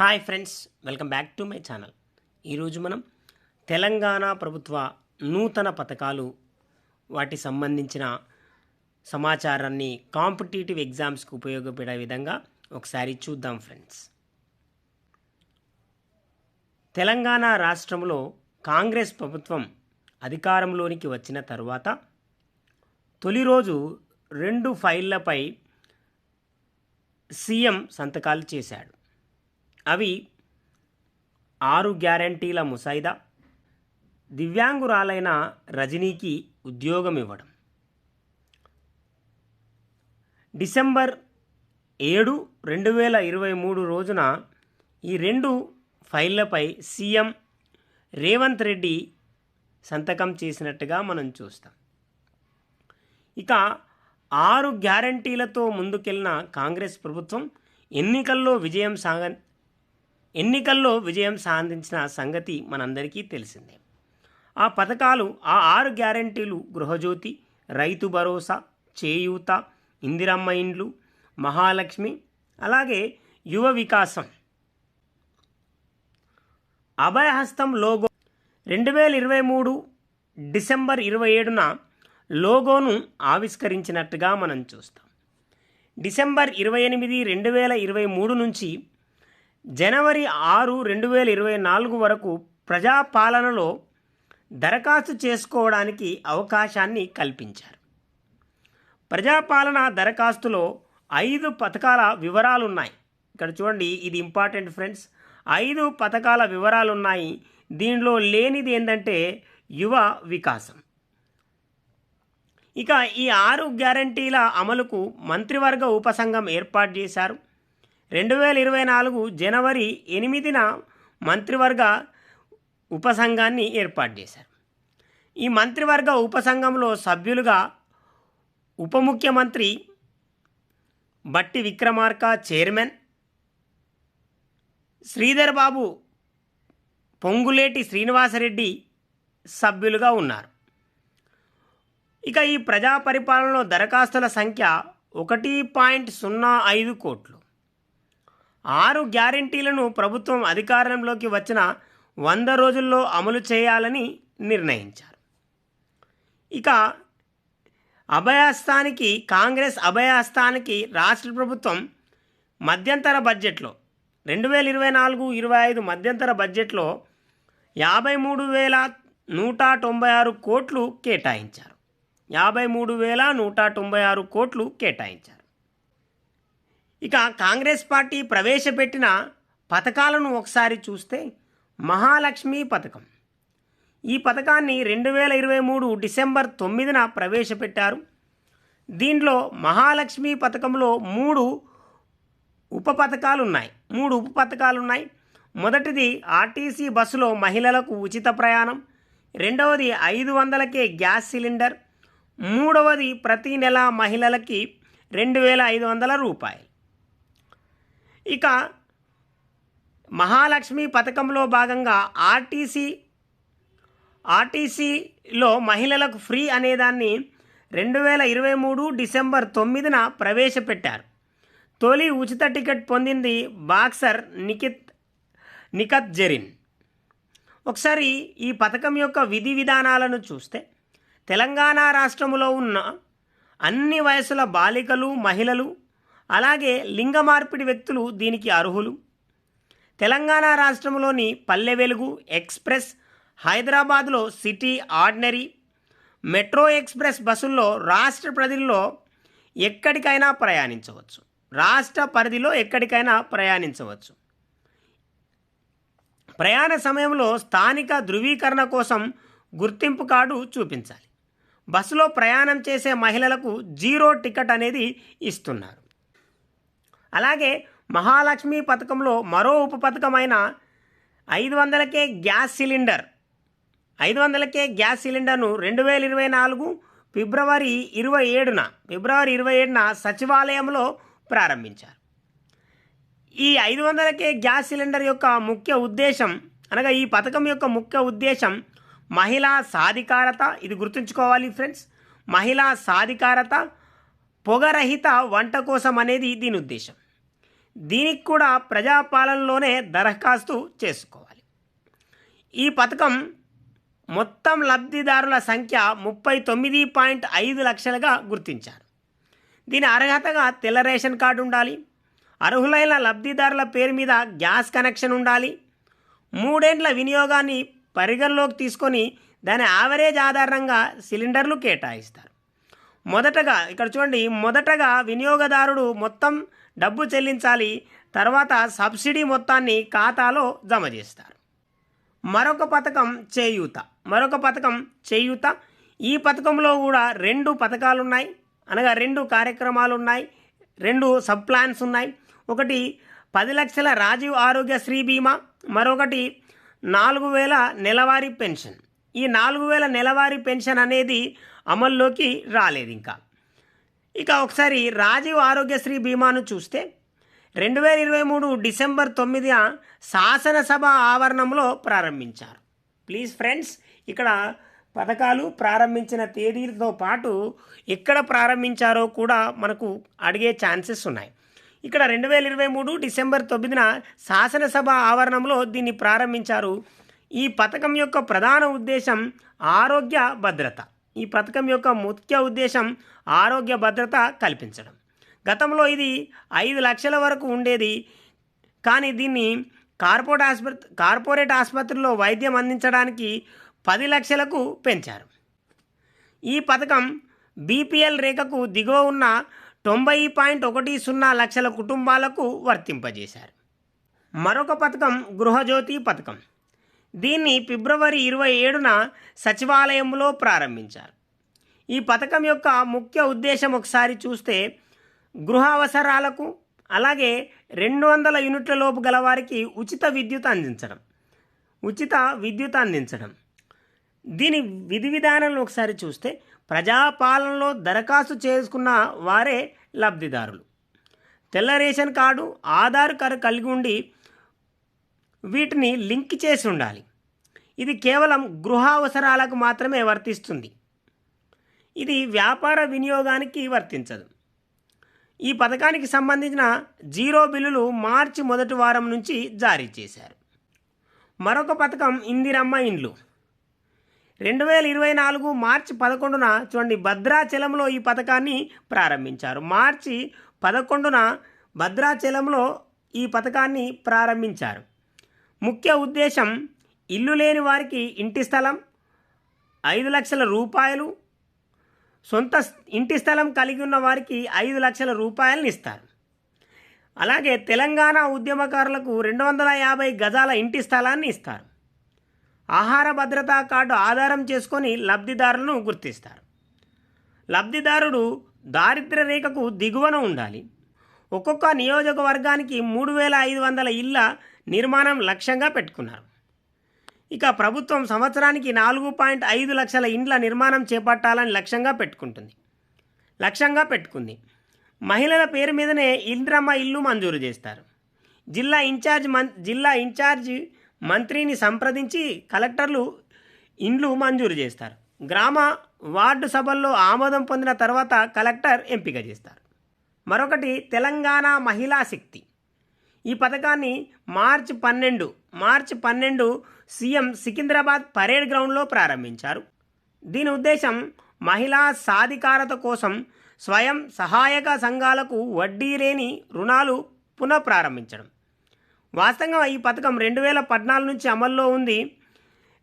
Hi friends welcome back to my channel. ఈరోజు మనం తెలంగాణ ప్రభుత్వ నూతన పథకాలు వాటి సంబంధించిన సమాచారాన్ని కాంపిటేటివ్ ఎగ్జామ్స్కి ఉపయోగపడే విధంగా ఒకసారి చూద్దాం ఫ్రెండ్స్. తెలంగాణ రాష్ట్రంలో కాంగ్రెస్ ప్రభుత్వం అధికారంలోనికి వచ్చిన తర్వాత తొలి రోజు రెండు ఫైళ్ళపై సీఎం సంతకాలు చేశాడు. అవి ఆరు గ్యారంటీల ముసాయిదా దివ్యాంగురాలైన రజనీకి ఉద్యోగం ఇవ్వడం డిసెంబర్ ఏడు రెండు వేల ఇరవై మూడు రోజున ఈ రెండు ఫైళ్ళపై సీఎం రేవంత్ రెడ్డి సంతకం చేసినట్టుగా మనం చూస్తాం. ఇక ఆరు గ్యారంటీలతో ముందుకెళ్ళిన కాంగ్రెస్ ప్రభుత్వం ఎన్నికల్లో విజయం సాగ ఎన్నికల్లో విజయం సాధించిన సంగతి మనందరికీ తెలిసిందే. ఆ పథకాలు ఆ ఆరు గ్యారంటీలు గృహజ్యోతి రైతు భరోసా చేయూత ఇందిరమ్మ ఇండ్లు మహాలక్ష్మి అలాగే యువ వికాసం. అభయహస్తం లోగో రెండు వేల ఇరవై మూడు డిసెంబర్ ఇరవై ఏడున లోగోను ఆవిష్కరించినట్టుగా మనం చూస్తాం. డిసెంబర్ ఇరవై ఎనిమిది రెండు వేల ఇరవై మూడు నుంచి జనవరి ఆరు రెండు వేల ఇరవై నాలుగు వరకు ప్రజాపాలనలో దరఖాస్తు చేసుకోవడానికి అవకాశాన్ని కల్పించారు. ప్రజాపాలన దరఖాస్తులో ఐదు పథకాల వివరాలు ఉన్నాయి ఇక్కడ చూడండి ఇది ఇంపార్టెంట్ ఫ్రెండ్స్. ఐదు పథకాల వివరాలు ఉన్నాయి దీనిలో లేనిది ఏంటంటే యువ వికాసం. ఇక ఈ ఆరు గ్యారంటీల అమలుకు మంత్రివర్గ ఉపసంఘం ఏర్పాటు చేశారు. రెండు వేల ఇరవై నాలుగు జనవరి ఎనిమిదిన మంత్రివర్గ ఉపసంఘాన్ని ఏర్పాటు చేశారు. ఈ మంత్రివర్గ ఉపసంఘంలో సభ్యులుగా ఉప ముఖ్యమంత్రి బట్టి విక్రమార్క చైర్మన్ శ్రీధర్ బాబు పొంగులేటి శ్రీనివాసరెడ్డి సభ్యులుగా ఉన్నారు. ఇక ఈ ప్రజా పరిపాలనలో దరఖాస్తుల సంఖ్య ఒకటి పాయింట్ సున్నా ఐదు కోట్లు. ఆరు గ్యారంటీలను ప్రభుత్వం అధికారంలోకి వచ్చిన వంద రోజుల్లో అమలు చేయాలని నిర్ణయించారు. ఇక అభయహస్తానికి కాంగ్రెస్ అభయహస్తానికి రాష్ట్ర ప్రభుత్వం మధ్యంతర బడ్జెట్లో రెండు వేల ఇరవై నాలుగు ఇరవై ఐదు మధ్యంతర బడ్జెట్లో యాభై మూడు వేల నూట తొంభై ఆరు కోట్లు కేటాయించారు. యాభై మూడు వేల నూట తొంభై ఆరు కోట్లు కేటాయించారు. ఇక కాంగ్రెస్ పార్టీ ప్రవేశపెట్టిన పథకాలను ఒకసారి చూస్తే మహాలక్ష్మి పథకం. ఈ పథకాన్ని రెండు వేల ఇరవై మూడు డిసెంబర్ తొమ్మిదిన ప్రవేశపెట్టారు. దీంట్లో మహాలక్ష్మి పథకంలో మూడు ఉప పథకాలు ఉన్నాయి మూడు ఉప పథకాలు ఉన్నాయి మొదటిది ఆర్టీసీ బస్సులో మహిళలకు ఉచిత ప్రయాణం. రెండవది ఐదు వందలకే గ్యాస్ సిలిండర్. మూడవది ప్రతి నెల మహిళలకి రెండు వేల ఐదు వందల రూపాయలు. ఇక మహాలక్ష్మి పథకంలో భాగంగా ఆర్టీసీ ఆర్టీసీలో మహిళలకు ఫ్రీ అనేదాన్ని రెండు వేల ఇరవై మూడు డిసెంబర్ తొమ్మిదిన ప్రవేశపెట్టారు. తొలి ఉచిత టికెట్ పొందింది బాక్సర్ నిఖిత్ నిఖత్ జెరిన్. ఒకసారి ఈ పథకం యొక్క విధి విధానాలను చూస్తే తెలంగాణ రాష్ట్రములో ఉన్న అన్ని వయసుల బాలికలు మహిళలు అలాగే లింగ మార్పిడి వ్యక్తులు దీనికి అర్హులు. తెలంగాణ రాష్ట్రంలోని పల్లె వెలుగు ఎక్స్ప్రెస్ హైదరాబాద్లో సిటీ ఆర్డినరీ మెట్రో ఎక్స్ప్రెస్ బస్సుల్లో రాష్ట్ర పరిధిలో ఎక్కడికైనా ప్రయాణించవచ్చు. రాష్ట్ర పరిధిలో ఎక్కడికైనా ప్రయాణించవచ్చు. ప్రయాణ సమయంలో స్థానిక ధృవీకరణ కోసం గుర్తింపు కార్డు చూపించాలి. బస్సులో ప్రయాణం చేసే మహిళలకు జీరో టికెట్ అనేది ఇస్తున్నారు. అలాగే మహాలక్ష్మి పథకంలో మరో ఉప పథకమైన ఐదు వందలకే గ్యాస్ సిలిండర్. ఐదు వందలకే గ్యాస్ సిలిండర్ను రెండు వేల ఇరవై నాలుగు ఫిబ్రవరి ఇరవై ఏడున ఫిబ్రవరి ఇరవై ఏడున సచివాలయంలో ప్రారంభించారు. ఈ ఐదు వందలకే గ్యాస్ సిలిండర్ యొక్క ముఖ్య ఉద్దేశం అనగా ఈ పథకం యొక్క ముఖ్య ఉద్దేశం మహిళా సాధికారత. ఇది గుర్తుంచుకోవాలి ఫ్రెండ్స్ మహిళా సాధికారత పొగరహిత వంట కోసం అనేది దీని ఉద్దేశం. దీనికి కూడా ప్రజాపాలనలోనే దరఖాస్తు చేసుకోవాలి. ఈ పథకం మొత్తం లబ్ధిదారుల సంఖ్య ముప్పై తొమ్మిది పాయింట్ ఐదు లక్షలుగా గుర్తించారు. దీని అర్హతగా తెల్ల రేషన్ కార్డు ఉండాలి అర్హులైన లబ్ధిదారుల పేరు మీద గ్యాస్ కనెక్షన్ ఉండాలి మూడేండ్ల వినియోగాన్ని పరిగణలోకి తీసుకొని దాని యావరేజ్ ఆధారంగా సిలిండర్లు కేటాయిస్తారు. మొదటగా ఇక్కడ చూడండి మొదటగా వినియోగదారుడు మొత్తం డబ్బు చెల్లించాలి తర్వాత సబ్సిడీ మొత్తాన్ని ఖాతాలో జమ చేస్తారు. మరొక పథకం చేయూత. మరొక పథకం చేయూత. ఈ పథకంలో కూడా రెండు పథకాలు ఉన్నాయి అనగా రెండు కార్యక్రమాలు ఉన్నాయి రెండు సబ్ ప్లాన్స్ ఉన్నాయి. ఒకటి పది లక్షల రాజీవ్ ఆరోగ్య శ్రీ బీమా మరొకటి నాలుగు వేల నెలవారీ పెన్షన్. ఈ నాలుగు వేల నెలవారీ పెన్షన్ అనేది అమల్లోకి రాలేదు ఇంకా ఇక ఒకసారి రాజీవ్ ఆరోగ్యశ్రీ బీమాను చూస్తే రెండు వేల ఇరవై మూడు డిసెంబర్ తొమ్మిదిన శాసనసభ ఆవరణంలో ప్రారంభించారు. ప్లీజ్ ఫ్రెండ్స్ ఇక్కడ పథకాలు ప్రారంభించిన తేదీలతో పాటు ఎక్కడ ప్రారంభించారో కూడా మనకు అడిగే ఛాన్సెస్ ఉన్నాయి. ఇక్కడ రెండు వేల ఇరవై మూడు డిసెంబర్ తొమ్మిదిన శాసనసభ ఆవరణంలో దీన్ని ప్రారంభించారు. ఈ పథకం యొక్క ప్రధాన ఉద్దేశం ఆరోగ్య భద్రత. ఈ పథకం యొక్క ముఖ్య ఉద్దేశం ఆరోగ్య భద్రత కల్పించడం. గతంలో ఇది ఐదు లక్షల వరకు ఉండేది. కానీ దీన్ని కార్పొరేట్ ఆసుపత్రి కార్పొరేట్ ఆసుపత్రిలో వైద్యం అందించడానికి పది లక్షలకు పెంచారు. ఈ పథకం బీపీఎల్ రేఖకు దిగువ ఉన్న తొంభై పాయింట్ ఒకటి సున్నా లక్షల కుటుంబాలకు వర్తింపజేశారు. మరొక పథకం గృహజ్యోతి పథకం. దీన్ని ఫిబ్రవరి ఇరవై ఏడున సచివాలయంలో ప్రారంభించారు. ఈ పథకం యొక్క ముఖ్య ఉద్దేశం ఒకసారి చూస్తే గృహ అవసరాలకు అలాగే రెండు వందల యూనిట్ల లోపు గలవారికి ఉచిత విద్యుత్ అందించడం ఉచిత విద్యుత్ అందించడం. దీని విధి విధానాలను ఒకసారి చూస్తే ప్రజాపాలనలో దరఖాస్తు చేసుకున్న వారే లబ్ధిదారులు. తెల్ల రేషన్ కార్డు ఆధార్ కార్డు కలిగి ఉండి వీటిని లింక్ చేసి ఉండాలి. ఇది కేవలం గృహ అవసరాలకు మాత్రమే వర్తిస్తుంది. ఇది వ్యాపార వినియోగానికి వర్తించదు. ఈ పథకానికి సంబంధించిన జీరో బిల్లులు మార్చి మొదటి వారం నుంచి జారీ చేశారు. మరొక పథకం ఇందిరమ్మ ఇండ్లు. రెండు వేల ఇరవై నాలుగు మార్చి పదకొండున చూడండి భద్రాచలంలో ఈ పథకాన్ని ప్రారంభించారు. మార్చి పదకొండున భద్రాచలంలో ఈ పథకాన్ని ప్రారంభించారు. ముఖ్య ఉద్దేశం ఇల్లు లేని వారికి ఇంటి స్థలం ఐదు లక్షల రూపాయలు. సొంత ఇంటి స్థలం కలిగి ఉన్న వారికి ఐదు లక్షల రూపాయలను ఇస్తారు. అలాగే తెలంగాణ ఉద్యమకారులకు రెండు వందల యాభై గజాల ఇంటి స్థలాన్ని ఇస్తారు. ఆహార భద్రతా కార్డు ఆధారం చేసుకొని లబ్ధిదారులను గుర్తిస్తారు. లబ్ధిదారుడు దారిద్ర్య రేఖకు దిగువన ఉండాలి. ఒక్కొక్క నియోజకవర్గానికి మూడు వేల ఐదు వందల ఇళ్ళ నిర్మాణం లక్ష్యంగా పెట్టుకున్నారు. ఇక ప్రభుత్వం సంవత్సరానికి నాలుగు పాయింట్ ఐదు లక్షల ఇండ్ల నిర్మాణం చేపట్టాలని లక్ష్యంగా పెట్టుకుంటుంది. లక్ష్యంగా పెట్టుకుంది. మహిళల పేరు మీదనే ఇంద్రమ్మ ఇల్లు మంజూరు చేస్తారు. జిల్లా ఇన్ఛార్జ్ మన్ జిల్లా ఇన్ఛార్జ్ మంత్రిని సంప్రదించి కలెక్టర్లు ఇండ్లు మంజూరు చేస్తారు. గ్రామ వార్డు సభల్లో ఆమోదం పొందిన తర్వాత కలెక్టర్ ఎంపిక చేస్తారు. మరొకటి తెలంగాణ మహిళా శక్తి. ఈ పథకాన్ని మార్చి పన్నెండు మార్చి పన్నెండు సీఎం సికింద్రాబాద్ పరేడ్ గ్రౌండ్లో ప్రారంభించారు. దీని ఉద్దేశం మహిళా సాధికారత కోసం స్వయం సహాయక సంఘాలకు వడ్డీ లేని రుణాలు పునఃప్రారంభించడం. వాస్తవంగా ఈ పథకం రెండు వేల పద్నాలుగు నుంచి అమల్లో ఉంది.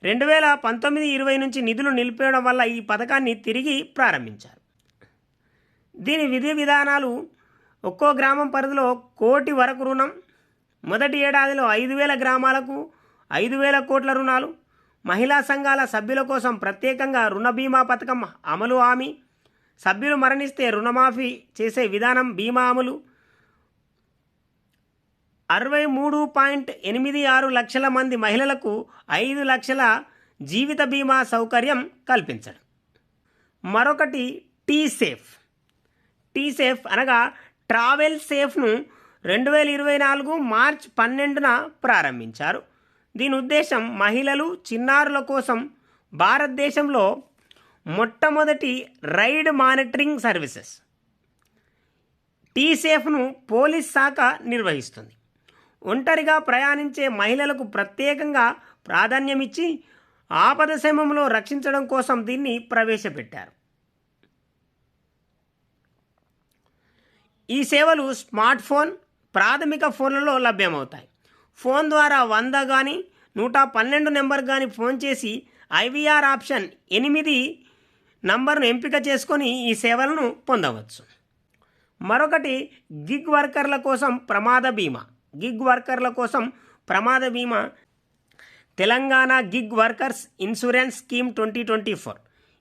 రెండు వేల పంతొమ్మిది ఇరవై నుంచి నిధులు నిలిపేయడం వల్ల ఈ పథకాన్ని తిరిగి ప్రారంభించారు. దీని విధి విధానాలు ఒక్కో గ్రామం పరిధిలో కోటి వరకు రుణం మొదటి ఏడాదిలో ఐదు వేల గ్రామాలకు ఐదు వేల కోట్ల రుణాలు. మహిళా సంఘాల సభ్యుల కోసం ప్రత్యేకంగా రుణ బీమా పథకం అమలు హామీ. సభ్యులు మరణిస్తే రుణమాఫీ చేసే విధానం బీమా అమలు. అరవై మూడు పాయింట్ ఎనిమిది ఆరు లక్షల మంది మహిళలకు ఐదు లక్షల జీవిత బీమా సౌకర్యం కల్పించడం. మరొకటి టీ సేఫ్. టీ సేఫ్ అనగా ట్రావెల్ సేఫ్ను రెండు వేల ఇరవై నాలుగు మార్చ్ పన్నెండున ప్రారంభించారు. దీని ఉద్దేశం మహిళలు చిన్నారుల కోసం భారతదేశంలో మొట్టమొదటి రైడ్ మానిటరింగ్ సర్వీసెస్. టీ సేఫ్ను పోలీస్ శాఖ నిర్వహిస్తుంది. ఒంటరిగా ప్రయాణించే మహిళలకు ప్రత్యేకంగా ప్రాధాన్యమిచ్చి ఆపద సమయంలో రక్షించడం కోసం దీన్ని ప్రవేశపెట్టారు. ఈ సేవలు స్మార్ట్ ఫోన్ ప్రాథమిక ఫోన్లలో లభ్యమవుతాయి. ఫోన్ ద్వారా వంద కానీ నూట పన్నెండు నెంబర్ కానీ ఫోన్ చేసి ఐవీఆర్ ఆప్షన్ ఎనిమిది నంబర్ను ఎంపిక చేసుకొని ఈ సేవలను పొందవచ్చు. మరొకటి గిగ్ వర్కర్ల కోసం ప్రమాద బీమా. గిగ్ వర్కర్ల కోసం ప్రమాద బీమా. Telangana gig workers insurance scheme twenty twenty four.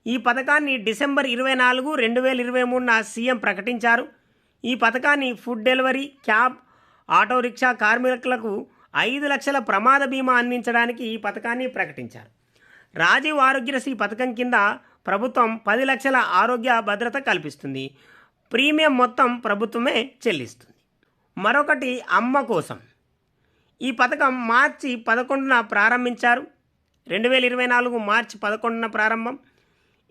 ఈ పథకాన్ని డిసెంబర్ ఇరవై నాలుగు రెండు వేల ఇరవై మూడున సీఎం ప్రకటించారు. ఈ పథకాన్ని food delivery cab auto rickshaw కార్మికులకు ఐదు లక్షల ప్రమాద బీమా అందించడానికి ఈ పథకాన్ని ప్రకటించారు. రాజీవ్ ఆరోగ్యశ్రీ పథకం కింద ప్రభుత్వం పది లక్షల ఆరోగ్య భద్రత కల్పిస్తుంది. ప్రీమియం మొత్తం ప్రభుత్వమే చెల్లిస్తుంది. మరొకటి అమ్మ కోసం. ఈ పథకం మార్చి పదకొండున ప్రారంభించారు. రెండు వేల ఇరవై నాలుగు మార్చి పదకొండున ప్రారంభం.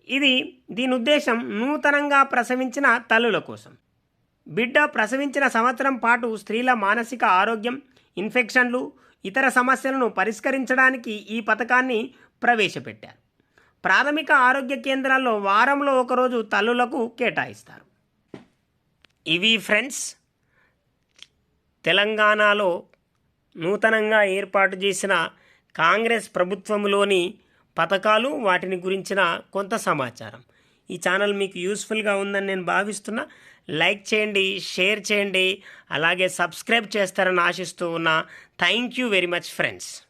ఇది దీని ఉద్దేశం నూతనంగా ప్రసవించిన తల్లుల కోసం. బిడ్డ ప్రసవించిన సంవత్సరం పాటు స్త్రీల మానసిక ఆరోగ్యం ఇన్ఫెక్షన్లు ఇతర సమస్యలను పరిష్కరించడానికి ఈ పథకాన్ని ప్రవేశపెట్టారు. ప్రాథమిక ఆరోగ్య కేంద్రాల్లో వారంలో ఒకరోజు తల్లులకు కేటాయిస్తారు. ఇవి ఫ్రెండ్స్ తెలంగాణలో నూతనంగా ఏర్పాటు చేసిన కాంగ్రెస్ ప్రభుత్వంలోని పథకాలు వాటిని గురించిన కొంత సమాచారం. ఈ ఛానల్ మీకు యూస్ఫుల్గా ఉందని నేను భావిస్తున్నా. లైక్ చేయండి షేర్ చేయండి అలాగే సబ్స్క్రైబ్ చేస్తారని ఆశిస్తూ ఉన్నా. Thank you very much friends.